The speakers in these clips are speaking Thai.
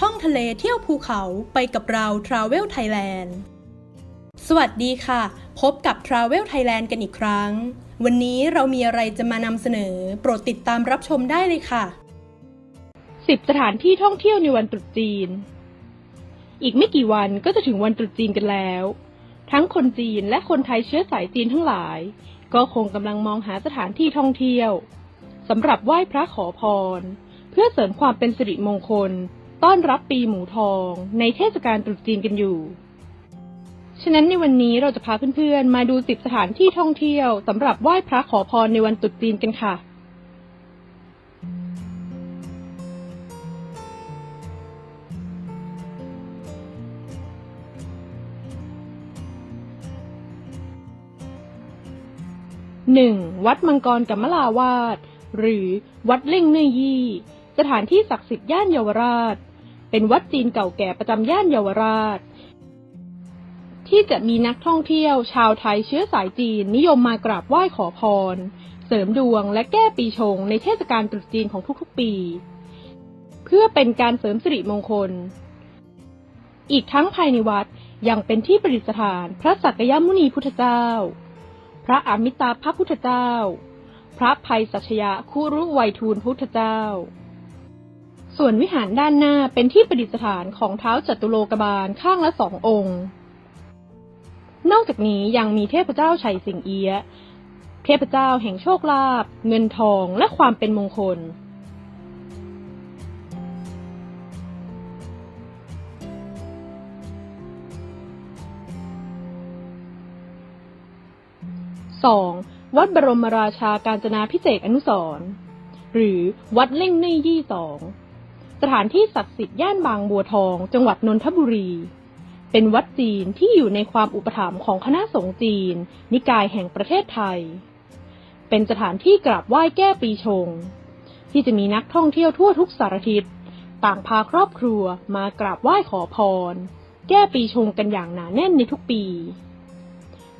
ท่องทะเลเที่ยวภูเขาไปกับเรา Travel Thailand สวัสดีค่ะ พบกับ Travel Thailand กันอีกครั้ง วันนี้เรามีอะไรจะมานำเสนอ โปรดติดตามรับชมได้เลยค่ะ 10 สถานที่ท่องเที่ยวในวันตรุษจีน อีกไม่กี่วันก็จะถึงวันตรุษจีนกันแล้ว ทั้งคนจีนและคนไทยเชื้อสายจีนทั้งหลาย ก็คงกำลังมองหาสถานที่ท่องเที่ยวสำหรับไหว้พระขอพร เพื่อเสริมความเป็นสิริมงคล ต้อนรับปีหมูทองในเทศกาลตรุษจีนกันอยู่ ฉะนั้นในวันนี้เราจะพาเพื่อนๆ มาดู10สถานที่ท่องเที่ยวสำหรับไหว้พระขอพรในวันตรุษจีนกันค่ะ หนึ่งวัดมังกรกัมมลาวาด หรือวัดเล่งเนยยี่ สถานที่ศักดิ์สิทธิ์ย่านเยาวราช เป็นวัดจีนเก่าแก่ประจำย่านเยาวราช ที่จะมีนักท่องเที่ยวชาวไทยเชื้อสายจีนนิยมมากราบไหว้ขอพร เสริมดวงและแก้ปีชงในเทศกาลตรุษจีนของทุกๆปี เพื่อเป็นการเสริมสิริมงคล อีกทั้งภายในวัดยังเป็นที่ประดิษฐานพระสักยมุนีพุทธเจ้า พระอมิตาภพุทธเจ้า พระภัยสัชยะคุรุไวยทูลพุทธเจ้า ส่วนวิหารด้านหน้าเป็นที่ประดิษฐานของเท้าจัตุโลกบาลข้างละสององค์ นอกจากนี้ยังมีเทพเจ้าชัยสิงเอียะเทพเจ้าแห่งโชคลาภเงินทองและความเป็นมงคล 2. วัดบรมราชาการจนาพิเศษอนุสรหรือวัดเล่งเน่ยี่สอง ถานที่ศักดิ์สิทธิ์ย่านบางบัวทอง จังหวัดนนทบุรี เป็นวัดจีนที่อยู่ในความอุปถัมภ์ของคณะสงฆ์จีน นิกายแห่งประเทศไทย เป็นสถานที่กราบไหว้แก้ปีชง ที่จะมีนักท่องเที่ยวทั่วทุกสารทิศต่างพาครอบครัวมากราบไหว้ขอพร แก้ปีชงกันอย่างหนาแน่นในทุกปี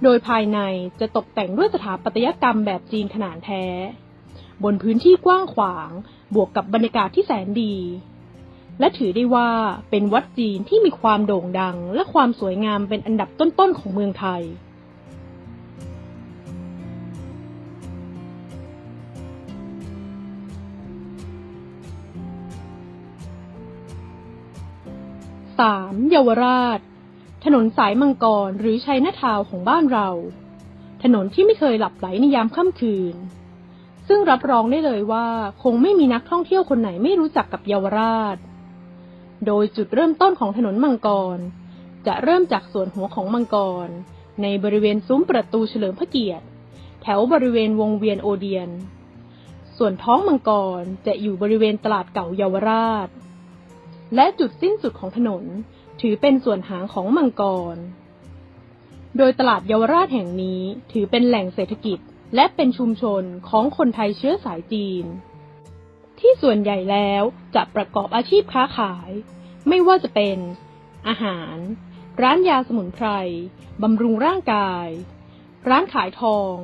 โดยภายในจะตกแต่งด้วยสถาปัตยกรรมแบบจีนขนาดแท้ บนพื้นที่กว้างขวาง บวกกับบรรยากาศที่แสนดี และถือได้ว่าเป็นวัดจีนที่มีความโด่งดังและความสวยงามเป็นอันดับต้นๆของเมืองไทย 3. เยาวราช ถนนสายมังกรหรือชัยนาทาวของบ้านเรา ถนนที่ไม่เคยหลับไหลในยามค่ำคืน ซึ่งรับรองได้เลยว่าคงไม่มีนักท่องเที่ยวคนไหนไม่รู้จักกับเยาวราช โดยจุดเริ่มต้นของถนนมังกร จะเริ่มจากส่วนหัวของมังกร ในบริเวณซุ้มประตูเฉลิมพระเกียรติ แถวบริเวณวงเวียนโอเดียน ส่วนท้องมังกรจะอยู่บริเวณตลาดเก่าเยาวราช และจุดสิ้นสุดของถนนถือเป็นส่วนหางของมังกร โดยตลาดเยาวราชแห่งนี้ถือเป็นแหล่งเศรษฐกิจและเป็นชุมชนของคนไทยเชื้อสายจีน ที่ส่วนใหญ่แล้วจะประกอบอาชีพค้าขาย ไม่ว่าจะเป็น อาหาร ร้านยาสมุนไพรบำรุงร่างกาย ร้านขายทอง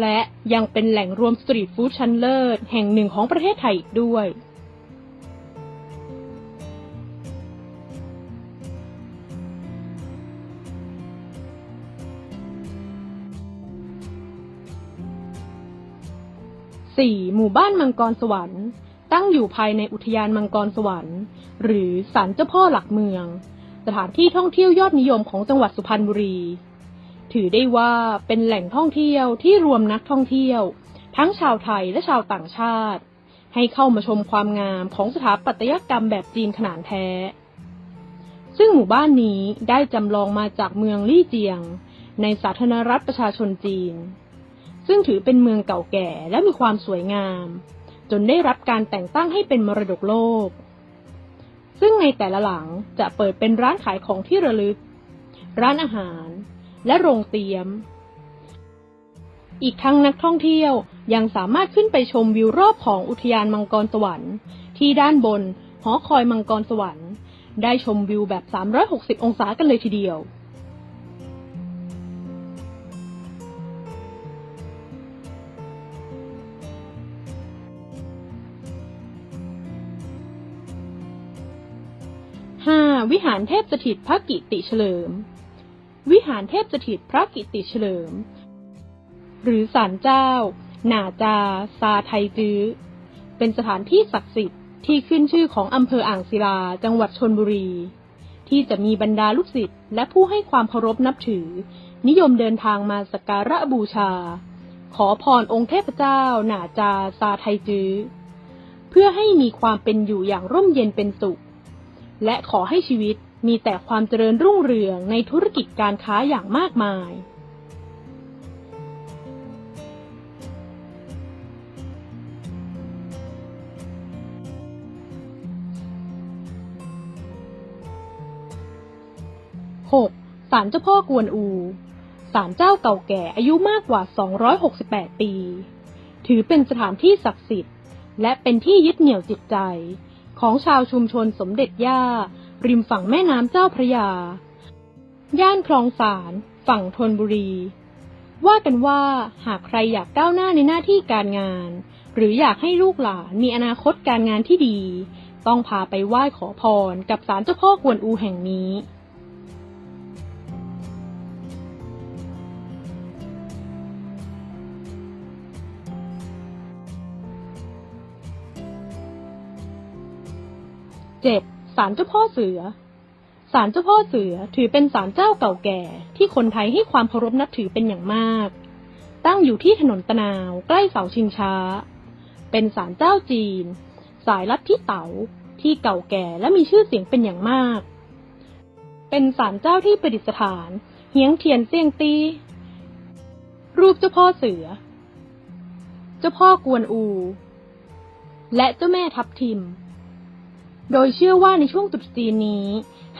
และยังเป็นแหล่งรวมสตรีทฟู้ดชั้นเลิศแห่งหนึ่งของประเทศไทยอีกด้วย 4. หมู่บ้านมังกรสวรรค์ ตั้งอยู่ภายในอุทยานมังกรสวรรค์ หรือศาลเจ้าพ่อหลักเมือง สถานที่ท่องเที่ยวยอดนิยมของจังหวัดสุพรรณบุรี ถือได้ว่าเป็นแหล่งท่องเที่ยวที่รวมนักท่องเที่ยว ทั้งชาวไทยและชาวต่างชาติ ให้เข้ามาชมความงามของสถาปัตยกรรมแบบจีนขนาดแท้ ซึ่งหมู่บ้านนี้ได้จำลองมาจากเมืองลี่เจียง ในสาธารณรัฐประชาชนจีน ซึ่งถือเป็นเมืองเก่าแก่และมีความสวยงาม จนได้รับการแต่งตั้งให้เป็นมรดกโลก ซึ่งในแต่ละหลังจะเปิดเป็นร้านขายของที่ระลึก ร้านอาหาร และโรงเตรียม อีกทั้งนักท่องเที่ยวยังสามารถขึ้นไปชมวิวรอบของอุทยานมังกรสวรรค์ ที่ด้านบนหอคอยมังกรสวรรค์ ได้ชมวิวแบบ 360 องศากันเลยทีเดียว 5. วิหารเทพสถิตพระกิติเฉลิม วิหารเทพสถิตพระกิติเฉลิม หรือศาลเจ้า หนาจา ซาไทจื้อ เป็นสถานที่ศักดิ์สิทธิ์ที่ขึ้นชื่อของอำเภออ่างศิลาจังหวัดชนบุรี ที่จะมีบรรดาลูกศิษย์และผู้ให้ความเคารพนับถือ นิยมเดินทางมาสักการะบูชา ขอพรองค์เทพเจ้า หนาจา ซาไทจื้อ เพื่อให้มีความเป็นอยู่อย่างร่มเย็นเป็นสุข และขอให้ชีวิตมีแต่ความเจริญรุ่งเรืองในธุรกิจการค้าอย่างมากมาย 6. ศาลเจ้าพ่อกวนอูศาลเจ้าเก่าแก่อายุมากกว่า 268 ปี ถือเป็นสถานที่ศักดิ์สิทธิ์ และเป็นที่ยึดเหนี่ยวจิตใจ ของชาวชุมชนสมเด็จย่า ริมฝั่งแม่น้ำเจ้าพระยา ย่านคลองสาร ฝั่งธนบุรี ว่ากันว่าหากใครอยากก้าวหน้าในหน้าที่การงาน หรืออยากให้ลูกหลานมีอนาคตการงานที่ดี ต้องพาไปไหว้ขอพรกับศาลเจ้าพ่อกวนอูแห่งนี้ 7. ศาลเจ้าพ่อเสือ ศาลเจ้าพ่อเสือถือเป็นศาลเจ้าเก่าแก่ ที่คนไทยให้ความเคารพนับถือเป็นอย่างมาก ตั้งอยู่ที่ถนนตะนาวใกล้เสาชิงช้า เป็นศาลเจ้าจีน สายลัทธิเต๋าที่เก่าแก่และมีชื่อเสียงเป็นอย่างมาก เป็นศาลเจ้าที่ประดิษฐานเฮียงเทียนเซียงตี รูปเจ้าพ่อเสือ เจ้าพ่อกวนอู และเจ้าแม่ทับทิม โดยเชื่อว่าในช่วงตรุษจีนนี้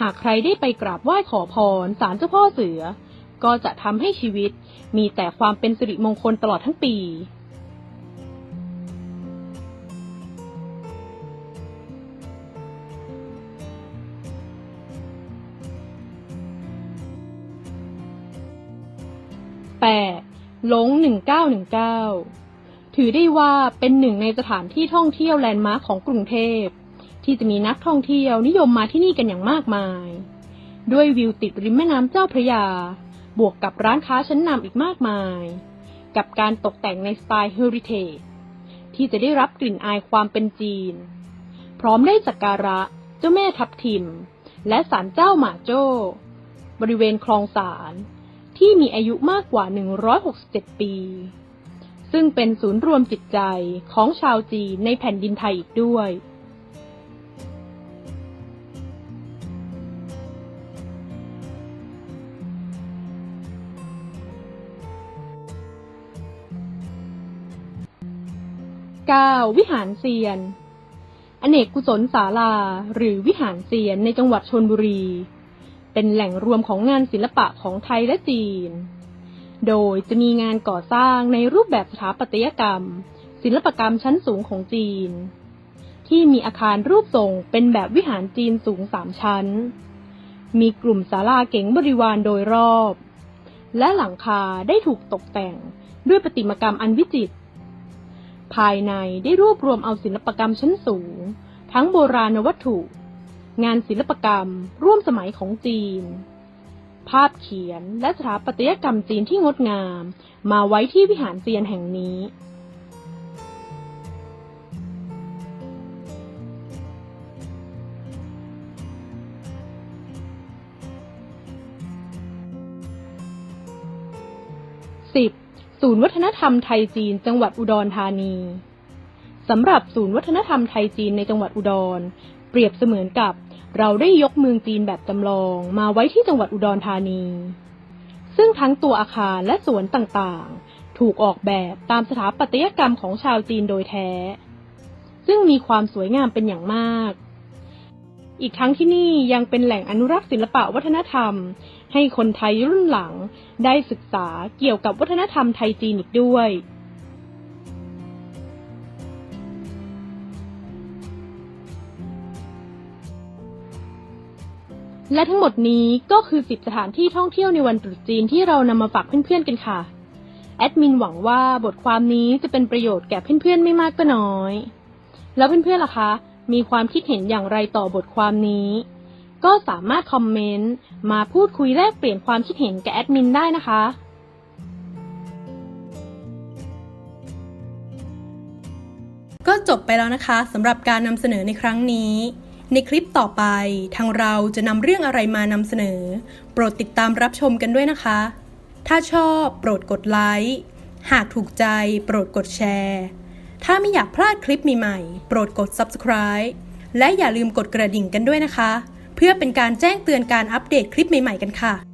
หากใครได้ไปกราบไหว้ขอพรศาลเจ้าพ่อเสือ ก็จะทำให้ชีวิตมีแต่ความเป็นสิริมงคลตลอดทั้งปี 8. หลง1919 ถือได้ว่าเป็นหนึ่งในสถานที่ท่องเที่ยวแลนด์มาร์คของกรุงเทพ ที่จะมีนักท่องเที่ยวนิยมมาที่นี่กันอย่างมากมาย ด้วยวิวติดริมแม่น้ำเจ้าพระยา บวกกับร้านค้าชั้นนำอีกมากมาย กับการตกแต่งในสไตล์เฮอริเทจที่จะได้รับกลิ่นอายความเป็นจีน พร้อมได้สักการะเจ้าแม่ทับทิม และศาลเจ้าหมาโจ้ บริเวณคลองสารที่มีอายุมากกว่า 167 ปี ซึ่งเป็นศูนย์รวมจิตใจของชาวจีนในแผ่นดินไทยอีกด้วย 9. วิหารเซียน อเนกกุศลศาลาหรือวิหารเซียนในจังหวัดชนบุรี เป็นแหล่งรวมของงานศิลปะของไทยและจีน โดยจะมีงานก่อสร้างในรูปแบบสถาปัตยกรรม ศิลปกรรมชั้นสูงของจีน ที่มีอาคารรูปทรงเป็นแบบวิหารจีนสูงสามชั้น มีกลุ่มศาลาเก๋งบริวารโดยรอบ และหลังคาได้ถูกตกแต่งด้วยประติมากรรมอันวิจิตร ภายในได้รวบรวมเอาศิลปกรรมชั้นสูง ทั้งโบราณวัตถุ งานศิลปกรรมร่วมสมัยของจีน ภาพเขียนและสถาปัตยกรรมจีนที่งดงาม มาไว้ที่วิหารเซียนแห่งนี้ 10. ศูนย์วัฒนธรรมไทยจีน จังหวัดอุดรธานีสำหรับศูนย์วัฒนธรรมไทยจีนในจังหวัดอุดร เปรียบเสมือนกับ เราได้ยกเมืองจีนแบบจำลองมาไว้ที่จังหวัดอุดรธานี ซึ่งทั้งตัวอาคารและสวนต่างๆ ถูกออกแบบตามสถาปัตยกรรมของชาวจีนโดยแท้ ซึ่งมีความสวยงามเป็นอย่างมาก อีกทั้งที่นี่ยังเป็นแหล่งอนุรักษ์ศิลปะวัฒนธรรม ให้คนไทยรุ่นหลังได้ศึกษาเกี่ยวกับวัฒนธรรมไทยจีนอีกด้วยและทั้งหมดนี้ก็คือ 10 สถานที่ท่องเที่ยวในวันตรุษจีนที่เรานำมาฝากเพื่อนๆกันค่ะ แอดมินหวังว่าบทความนี้จะเป็นประโยชน์แก่เพื่อนๆไม่มากก็น้อย แล้วเพื่อนๆล่ะคะ มีความคิดเห็นอย่างไรต่อบทความนี้ ก็สามารถคอมเมนต์มาพูดคุยแลกเปลี่ยนความคิดเห็นกับแอดมินได้นะคะก็จบไปแล้วนะคะสำหรับการนำเสนอในครั้งนี้ ในคลิปต่อไป ทางเราจะนำเรื่องอะไรมานำเสนอ โปรดติดตามรับชมกันด้วยนะคะ ถ้าชอบโปรดกดไลค์หากถูกใจ โปรดกดแชร์ ถ้าไม่อยากพลาดคลิปใหม่ๆโปรดกด subscribe และอย่าลืมกดกระดิ่งกันด้วยนะคะ เพื่อเป็นการแจ้งเตือนการอัปเดตคลิปใหม่ ๆ กันค่ะ